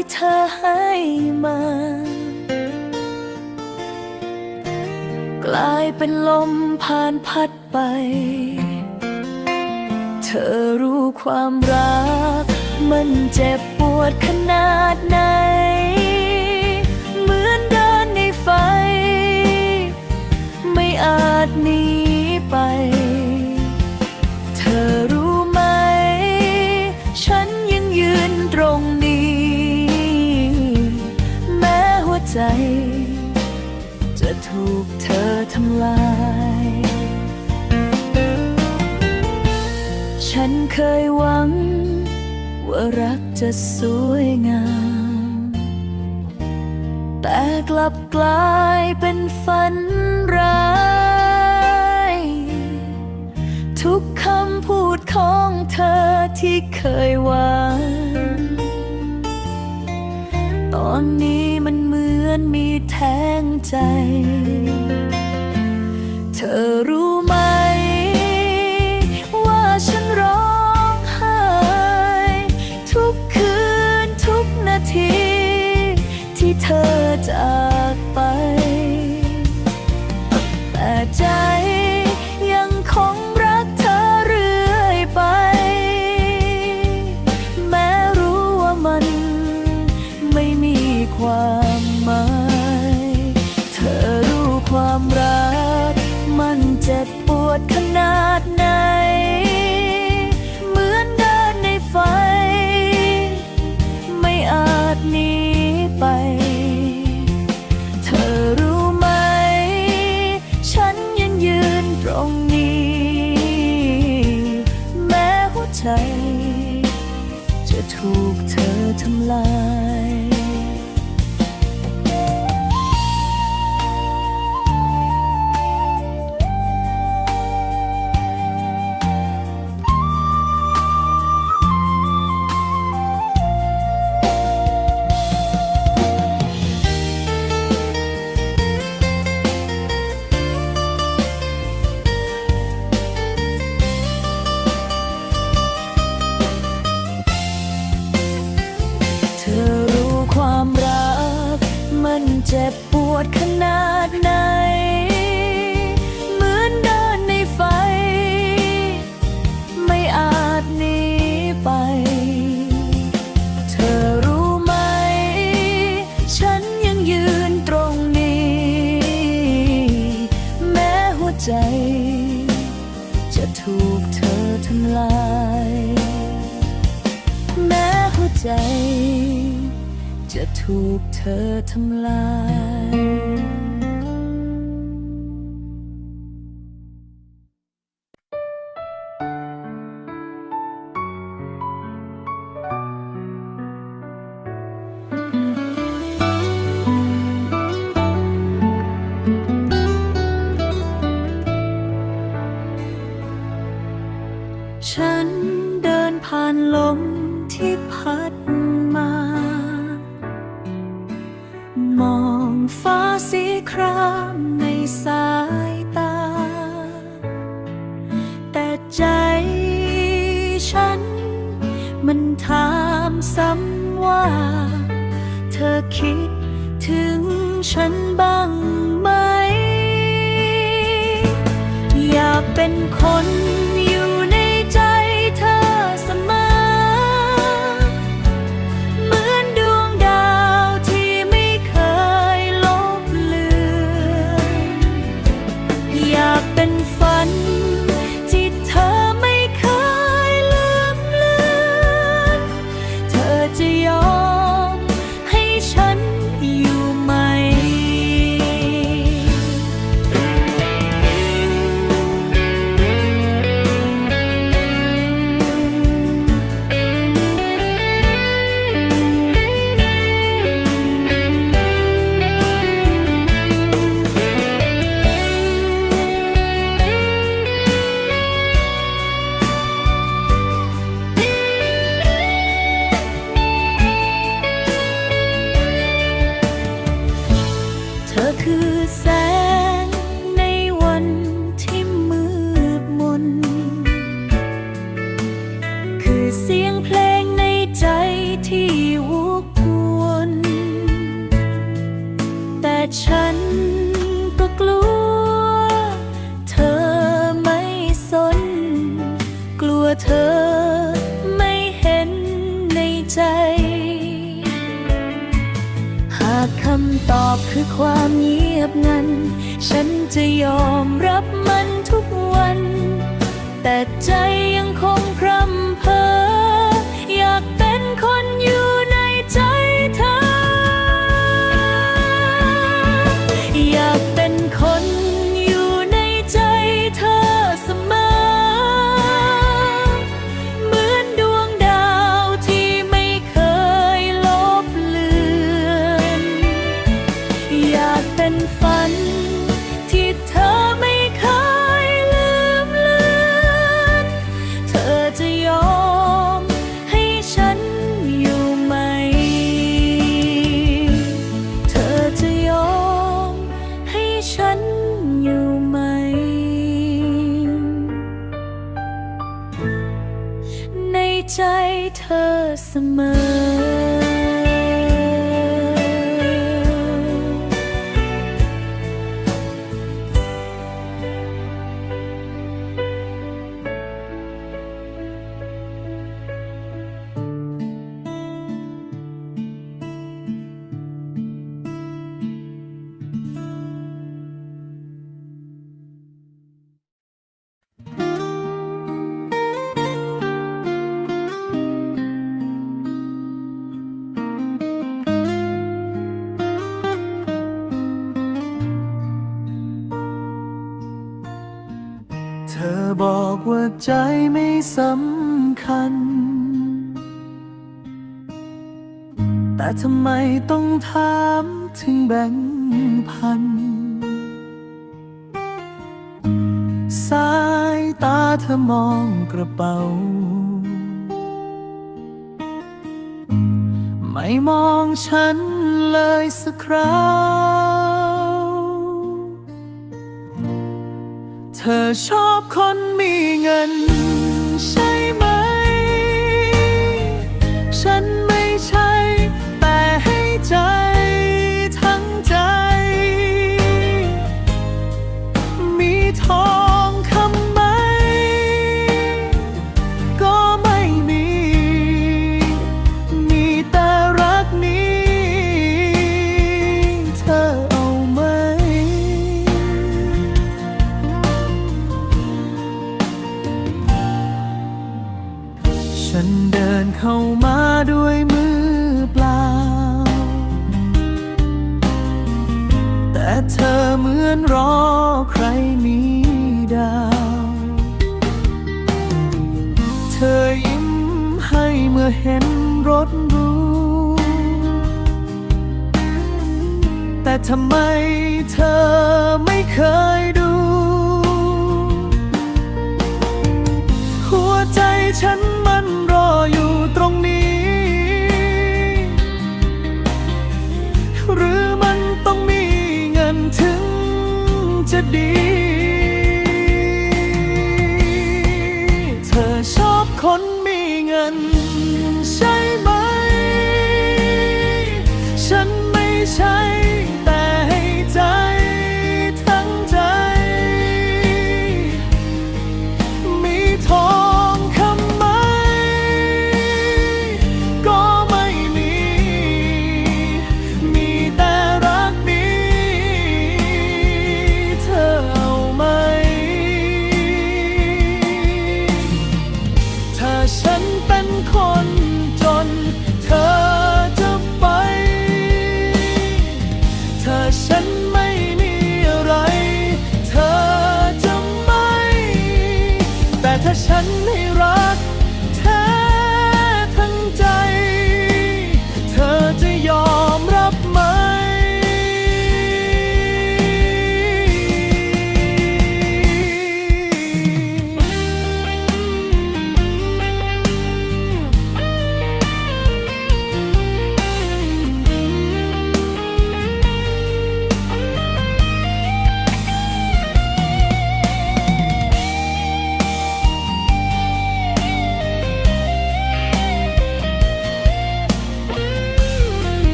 ที่เธอให้มา กลายเป็นลมผ่านพัดไป เธอรู้ความรัก มันเจ็บปวดขนาดไหน เหมือนเดินในไฟ ไม่อาจหนีไป จ จะถูกเธอทำลาย ฉันเคยหวัง ว่ารักจะสวยงาม แต่กลับกลายเป็นฝันร้าย ทุกคำพูดของเธอที่เคยหวังตอนนี้มัน อนมีแทงใจ เธอ เจ็บปวดขนาดไหน คิดถึงฉันบ้างไหม อยากเป็นคนำตอบคือความเงียบงัน ฉันจะยอมรับมันทุกวัน แต่ใจยังคงพรำเพ้อ ใจไม่สำคัญ แต่ทำไมต้องถามถึงแบ่งพัน สายตาเธอมองกระเป๋า ไม่มองฉันเลยสักครั้ง เธอชอบคนมีเงินใช่ไหม เธอเหมือนรอใครมีดาว เธอยิ้มให้เมื่อเห็นรถรูแต่ทำไมเธอไม่เคยดู หัวใจฉันมันรออยู่ ฉันไม่ใช่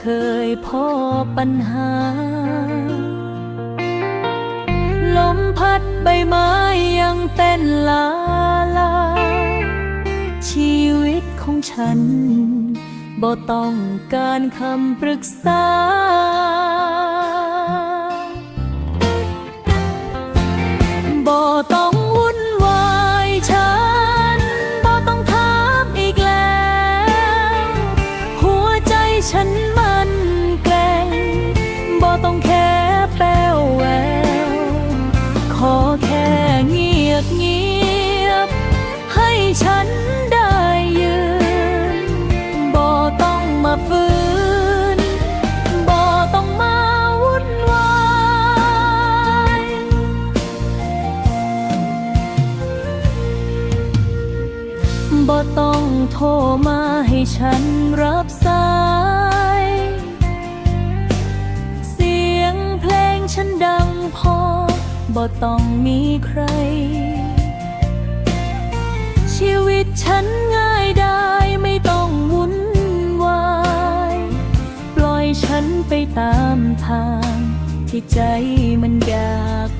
เคยพอปัญหา ลมพัดใบไม้ยังเต้นลาลา ชีวิตของฉันบ่ต้องการคำปรึกษา บ่ต้อง มีใคร ชีวิตฉันง่ายได้ไม่ต้องวุ่นวาย ปล่อยฉันไปตามทางที่ใจมันอยาก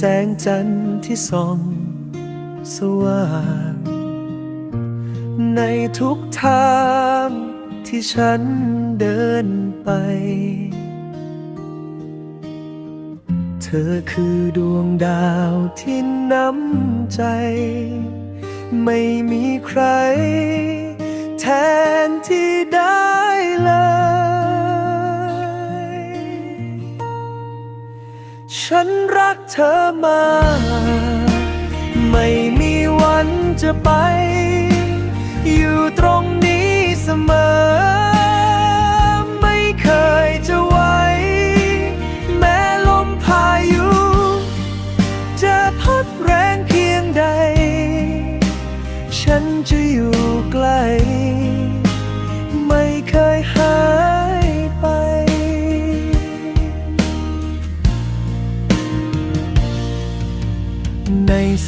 แสงจันทร์ที่ส่องสว่าง ในทุกทางที่ฉันเดินไป เธอคือดวงดาวที่นำใจ ไม่มีใคร แทนที่ได้ ฉันรักเธอมา ไม่มีวันจะไป อยู่ตรงนี้เสมอ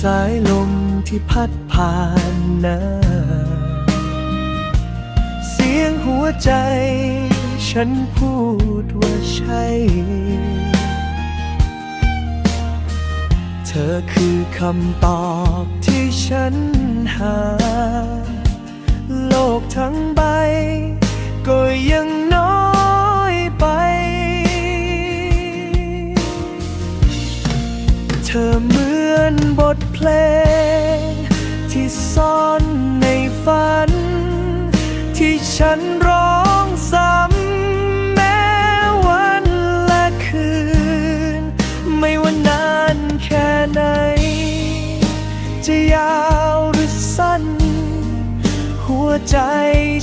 สายลมที่พัดผ่านน้าเสียงหัวใจ ฉันพูดว่าใช่ เธอคือคำตอบที่ฉันหา โลกทั้งใบ ก็ยังน้อยไป เธอเหมือนบท เพลง ที่ซ่อนในฝัน ที่ฉันร้องซ้ำแม้วันและคืน ไม่ว่านานแค่ไหน จะยาวหรือสั้น หัวใจ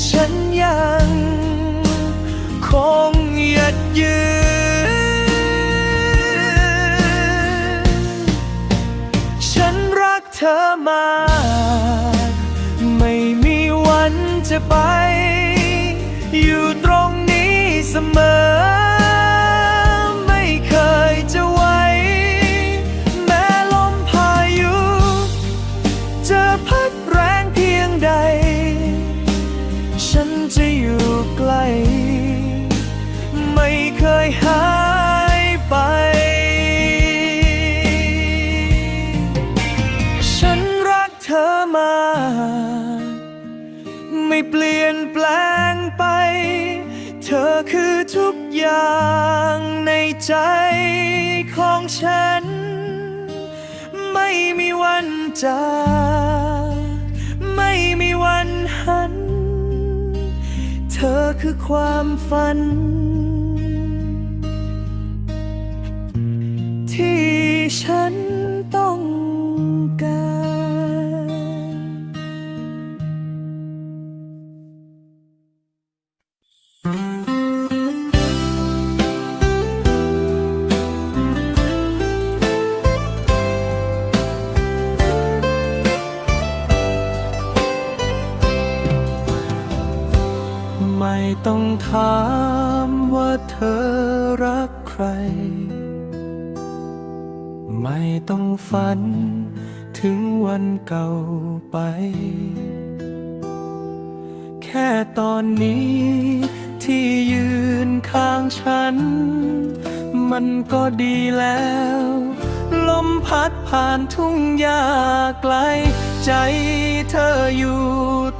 ฉันยัง คงหยัดยืน เธอมา ไม่มีวันจะไป มา ไม่เปลี่ยนแปลงไป เธอคือทุกอย่างในใจของฉัน ไม่มีวันจากไม่มีวันหัน เธอคือความฝัน ที่ฉัน รักใครไม่ต้องฝันถึงวันเก่าไป แค่ตอนนี้ที่ยืนข้างฉัน มันก็ดีแล้ว ลมพัดผ่านทุ่งหญ้าไกล ใจเธออยู่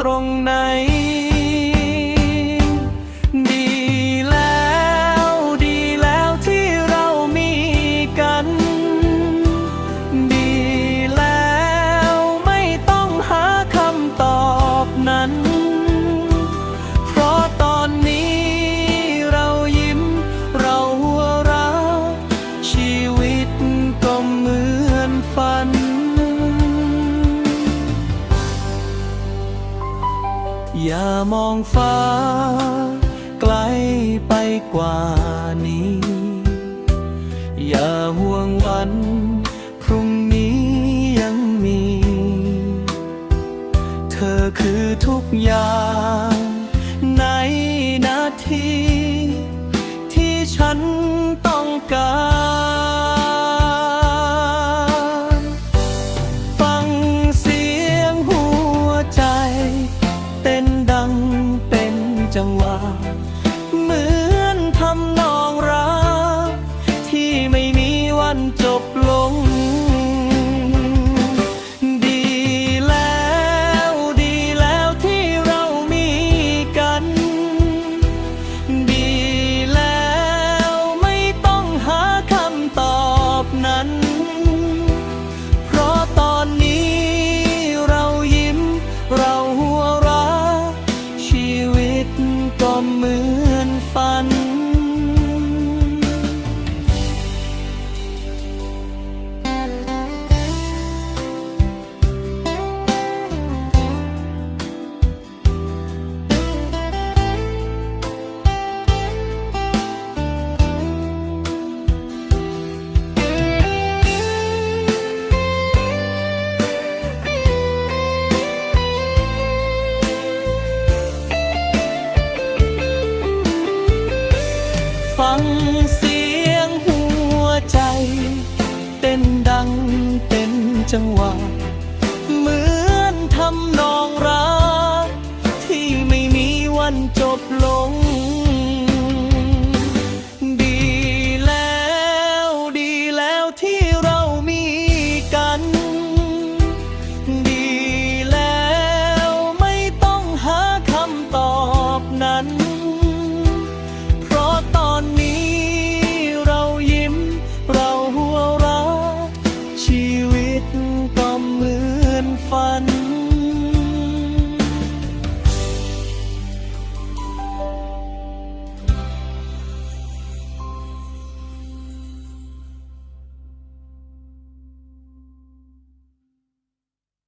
ตรงไหน องฟ้า ไกลไปกว่านี้ อย่าห่วงวัน พรุ่งนี้ยังมี เธอคือทุกอย่าง ในนาที ที่ฉันต้องการ